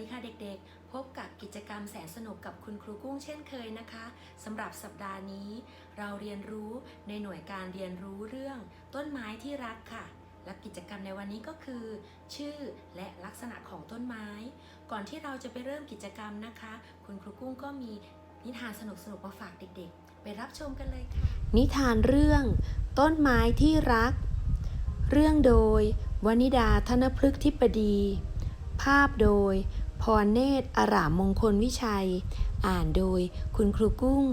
วัสดีค่ะเด็กๆ พบกับกิจกรรมแสนสนุกกับคุณครูกุ้งเช่นเคยนะคะสำหรับสัปดาห์นี้ เราเรียนรู้ในหน่วยการเรียนรู้เรื่องต้นไม้ที่รักค่ะ และกิจกรรมในวันนี้ก็คือ ชื่อและลักษณะของต้นไม้ ก่อนที่เราจะไปเริ่มกิจกรรมนะคะ คุณครูกุ้งก็มีนิทานสนุกๆมาฝากเด็กๆ ไปรับชมกันเลยค่ะ นิทานเรื่อง ต้นไม้ที่รัก เรื่องโดยวนิดาธนพฤกษ์ทิปดีภาพโดย พรเนตรอารามมงคลวิชัย อ่านโดยคุณครูกุ้ง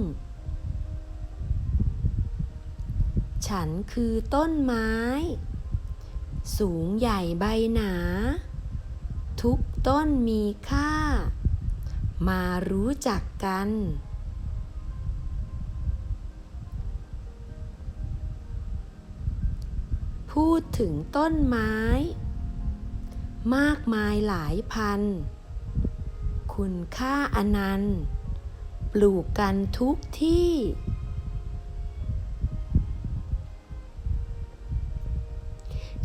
ฉันคือต้นไม้ สูงใหญ่ใบหนา ทุกต้นมีค่า มารู้จักกัน พูดถึงต้นไม้ มากมายหลายพัน คุณค่าอนันต์ ปลูกกันทุกที่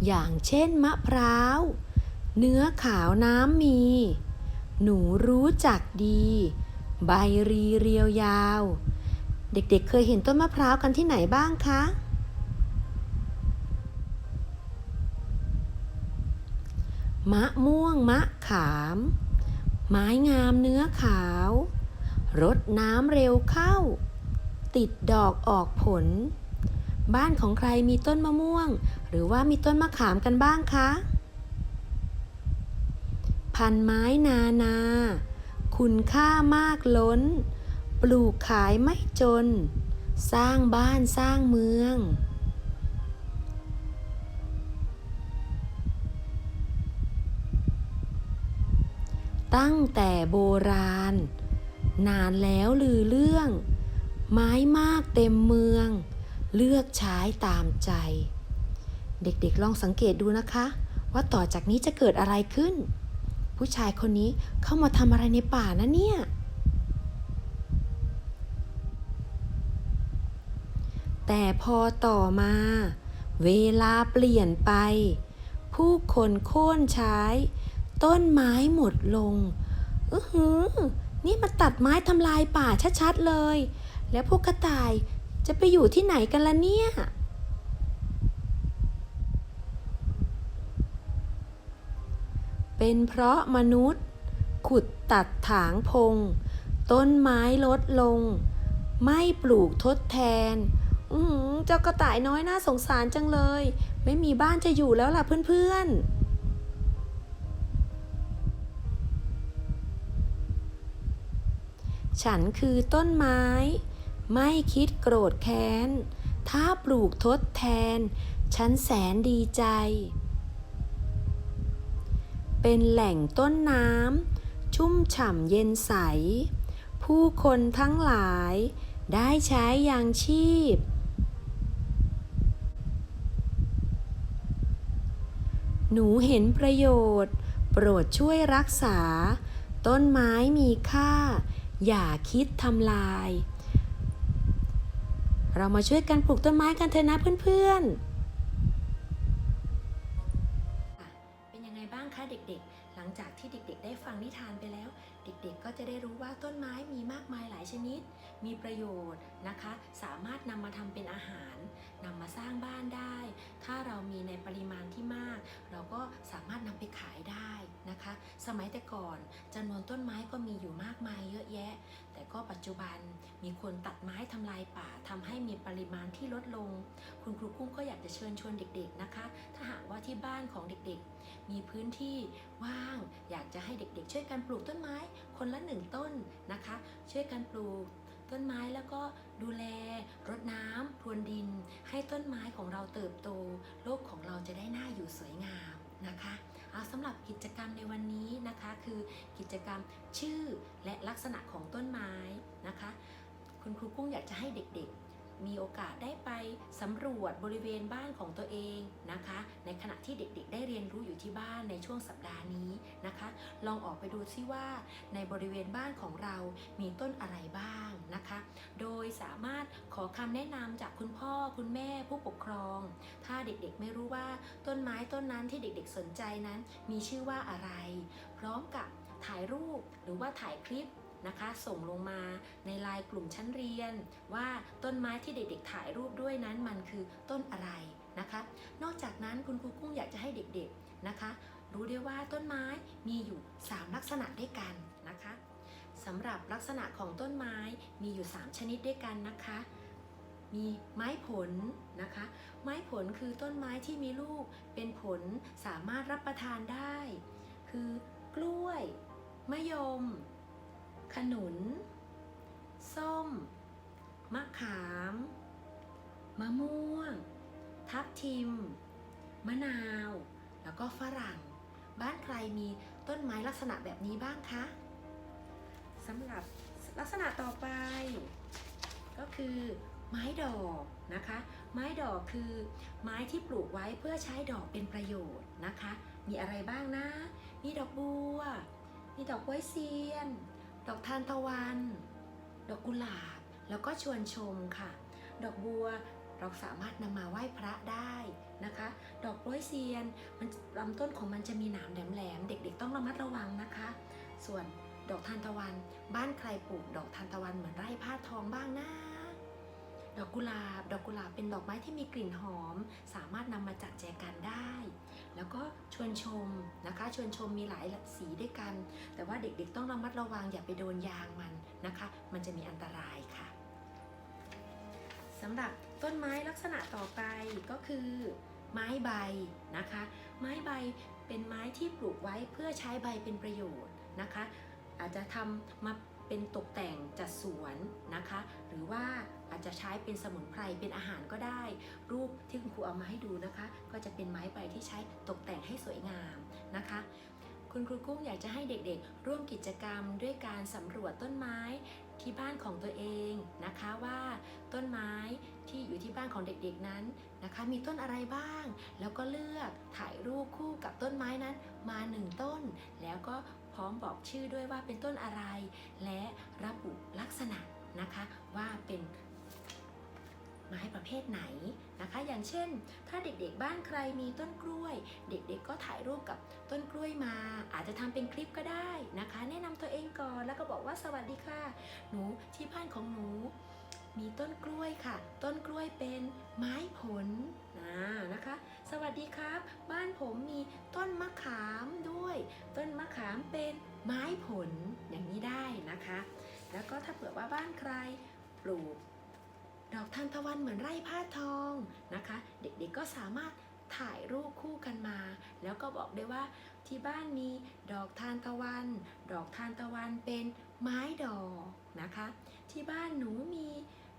อย่างเช่นมะพร้าว เนื้อขาวน้ำมี หนูรู้จักดี ใบรีเรียวยาว เด็กๆเคยเห็นต้นมะพร้าวกันที่ไหนบ้างคะมะม่วงมะขาม ไม้งามเนื้อขาว รดน้ำเร็วเข้า ติดดอกออกผล บ้านของใครมีต้นมะม่วง หรือว่ามีต้นมะขามกันบ้างคะ พันไม้นานา คุณค่ามากล้น ปลูกขายไม่จน สร้างบ้านสร้างเมือง ตั้งแต่โบราณ นานแล้วลือเรื่อง ไม้มากเต็มเมือง เลือกใช้ตามใจ เด็กๆลองสังเกตดูนะคะ ว่าต่อจากนี้จะเกิดอะไรขึ้น ผู้ชายคนนี้เข้ามาทำอะไรในป่านะเนี่ยแต่พอต่อมา เวลาเปลี่ยนไป ผู้คนโค่นใช้ ต้นไม้หมดลง อือหือ นี่มาตัดไม้ทำลายป่าชัดๆเลย แล้วพวกกระต่ายจะไปอยู่ที่ไหนกันล่ะเนี่ย เป็นเพราะมนุษย์ ขุดตัดถางพง ต้นไม้ลดลง ไม่ปลูกทดแทน อือหือเจ้ากระต่ายน้อยน่าสงสารจังเลย ไม่มีบ้านจะอยู่แล้วล่ะเพื่อนๆ ฉันคือต้นไม้ ไม่คิดโกรธแค้น ถ้าปลูกทดแทน ฉันแสนดีใจ เป็นแหล่งต้นน้ำชุ่มฉ่ำเย็นใส ผู้คนทั้งหลายได้ใช้ยางชีพ หนูเห็นประโยชน์ โปรดช่วยรักษา ต้นไม้มีค่า อย่าคิดทำลาย เรามาช่วยกันปลูกต้นไม้กันเถอะนะเพื่อนๆเป็นยังไงบ้างคะเด็กๆ หลังจากที่เด็กๆ ได้ฟังนิทานไปแล้ว เด็กๆ ก็จะได้รู้ว่าต้นไม้มีมากมายหลายชนิด มีประโยชน์นะคะ สามารถนำมาทำเป็นอาหารนำมาสร้างบ้านได้ ถ้าเรามีในปริมาณที่มาก เราก็สามารถนำไปขายได้นะคะ สมัยแต่ก่อนจำนวนต้นไม้ก็มีอยู่มากมายเยอะแยะ แต่ก็ปัจจุบันมีคนตัดไม้ทำลายป่าทำให้มีปริมาณที่ลดลง คุณครูกุ้งก็อยากจะเชิญชวนเด็กๆนะคะ ถ้าหากว่าที่บ้านของเด็กๆ มีพื้นที่ว่าง อยากจะให้เด็กๆ ช่วยกันปลูกต้นไม้คนละหนึ่งต้นนะคะ ช่วยกันปลูกต้นไม้แล้วก็ดูแลรดน้ำพรวนดิน ให้ต้นไม้ของเราเติบโต โลกของเราจะได้หน่าอยู่สวยงามนะคะ เอาสำหรับกิจกรรมในวันนี้นะคะ คือกิจกรรมชื่อและลักษณะของต้นไม้นะคะ คุณครูกุ้งอยากจะให้เด็กๆ มีโอกาสได้ไปสำรวจบริเวณบ้านของตัวเอง ขณะที่เด็กๆ ได้เรียนรู้อยู่ที่บ้านในช่วงสัปดาห์นี้นะคะ ลองออกไปดูซิว่า ในบริเวณบ้านของเรามีต้นอะไรบ้างนะคะ โดยสามารถขอคำแนะนำจากคุณพ่อคุณแม่ผู้ปกครอง ถ้าเด็กๆไม่รู้ว่าต้นไม้ต้นนั้นที่เด็กๆสนใจนั้น มีชื่อว่าอะไร พร้อมกับถ่ายรูปหรือว่าถ่ายคลิปนะคะส่งลงมาในไลน์กลุ่มชั้นเรียน ว่าต้นไม้ที่เด็กๆถ่ายรูปด้วยนั้นมันคือต้นอะไร นะคะ นอกจากนั้นคุณครูกุ้งอยากจะให้เด็กๆนะคะ รู้ได้ว่าต้นไม้มีอยู่ 3 ลักษณะด้วยกันนะคะสำหรับลักษณะของต้นไม้มีอยู่ 3 ชนิดด้วยกันนะคะ มีไม้ผลนะคะ ไม้ผลคือต้นไม้ที่มีลูกเป็นผลสามารถรับประทานได้ คือกล้วยมะยม ขนุน ส้ม มะขาม มะม่วง ทับทิม มะนาว แล้วก็ฝรั่ง บ้านใครมีต้นไม้ลักษณะแบบนี้บ้างคะสำหรับลักษณะต่อไป ก็คือไม้ดอกนะคะ ไม้ดอกคือไม้ที่ปลูกไว้เพื่อใช้ดอกเป็นประโยชน์นะคะ มีอะไรบ้างนะ มีดอกบัว มีดอกไว้เซียน ดอกทานตะวัน ดอกกุหลาบ แล้วก็ชวนชมค่ะ ดอกบัว เราสามารถนำมาไหว้พระได้นะคะ ดอกกล้วยเซียนมันลำต้นของมันจะมีหนามแหลมๆเด็ก ๆ ต้องระมัดระวังนะคะ ส่วนดอกทานตะวัน บ้านใครปลูกดอกทานตะวันเหมือนไร่ผ้าทองบ้างนะดอกกุหลาบ ดอกกุหลาบเป็นดอกไม้ที่มีกลิ่นหอม สามารถนำมาจัดแจกันได้ แล้วก็ชวนชมนะคะ ชวนชมมีหลายสีด้วยกัน แต่ว่าเด็กๆต้องระมัดระวังอย่าไปโดนยางมันนะคะ มันจะมีอันตรายค่ะสำหรับ ต้นไม้ลักษณะต่อไปก็คือไม้ใบนะคะ ไม้ใบเป็นไม้ที่ปลูกไว้เพื่อใช้ใบเป็นประโยชน์นะคะ อาจจะทำมาเป็นตกแต่งจัดสวนนะคะ หรือว่าอาจจะใช้เป็นสมุนไพรเป็นอาหารก็ได้ รูปที่คุณครูเอามาให้ดูนะคะ ก็จะเป็นไม้ใบที่ใช้ตกแต่งให้สวยงามนะคะ คุณครูกุ้งอยากจะให้เด็กๆ ร่วมกิจกรรมด้วยการสำรวจต้นไม้ ที่บ้านของตัวเองนะคะว่าต้นไม้ที่อยู่ที่บ้านของเด็กๆนั้นนะคะ มีต้นอะไรบ้าง แล้วก็เลือกถ่ายรูปคู่กับต้นไม้นั้นมาหนึ่งต้น แล้วก็พร้อมบอกชื่อด้วยว่าเป็นต้นอะไร และระบุลักษณะนะคะว่าเป็น ไม้ประเภทไหนนะคะ อย่างเช่น ถ้าเด็กๆบ้านใครมีต้นกล้วย เด็กๆก็ถ่ายรูปกับต้นกล้วยมา อาจจะทำเป็นคลิปก็ได้นะคะ แนะนำตัวเองก่อนแล้วก็บอกว่าสวัสดีค่ะ หนูที่บ้านของหนูมีต้นกล้วยค่ะ ต้นกล้วยเป็นไม้ผลนะนะคะ สวัสดีครับ บ้านผมมีต้นมะขามด้วย ต้นมะขามเป็นไม้ผลอย่างนี้ได้นะคะ แล้วก็ถ้าเผื่อว่าบ้านใครปลูก ดอกทานตะวันเหมือนไร่ผ้าทองนะคะ เด็กๆก็สามารถถ่ายรูปคู่กันมา แล้วก็บอกได้ว่าที่บ้านมีดอกทานตะวัน ดอกทานตะวันเป็นไม้ดอกนะคะ ที่บ้านหนูมี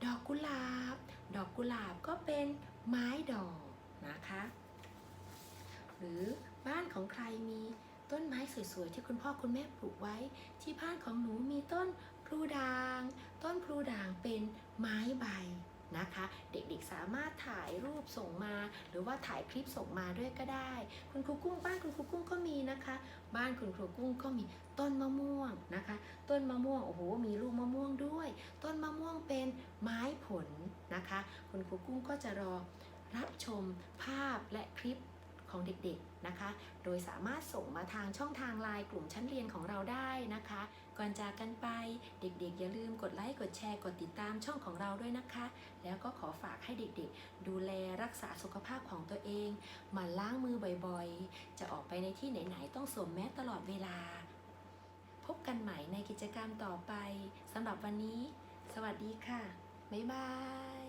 ดอกกุหลาบ ดอกกุหลาบก็เป็นไม้ดอกนะคะ หรือบ้านของใครมีต้นไม้สวยๆที่คุณพ่อคุณแม่ปลูกไว้ ที่บ้านของหนูมีต้น พลูด่าง ต้นพลูด่างเป็นไม้ใบนะคะ เด็กๆสามารถถ่ายรูปส่งมา หรือว่าถ่ายคลิปส่งมาด้วยก็ได้ คุณครูกุ้งบ้านคุณครูกุ้งก็มีนะคะ บ้านคุณครูกุ้งก็มีต้นมะม่วงนะคะ ต้นมะม่วงโอ้โหมีลูกมะม่วงด้วย ต้นมะม่วงเป็นไม้ผลนะคะ คุณครูกุ้งก็จะรอรับชมภาพและคลิป ของเด็กๆนะคะ โดยสามารถส่งมาทางช่องทางไลน์กลุ่มชั้นเรียนของเราได้นะคะ ก่อนจากกันไปเด็กๆ อย่าลืมกดไลค์กดแชร์กดติดตามช่องของเราด้วยนะคะ แล้วก็ขอฝากให้เด็กๆ ดูแลรักษาสุขภาพของตัวเองหมั่นล้างมือบ่อยๆ จะออกไปในที่ไหนๆต้องสวมแมสตลอดเวลา พบกันใหม่ในกิจกรรมต่อไปสำหรับวันนี้ สวัสดีค่ะบ๊ายบาย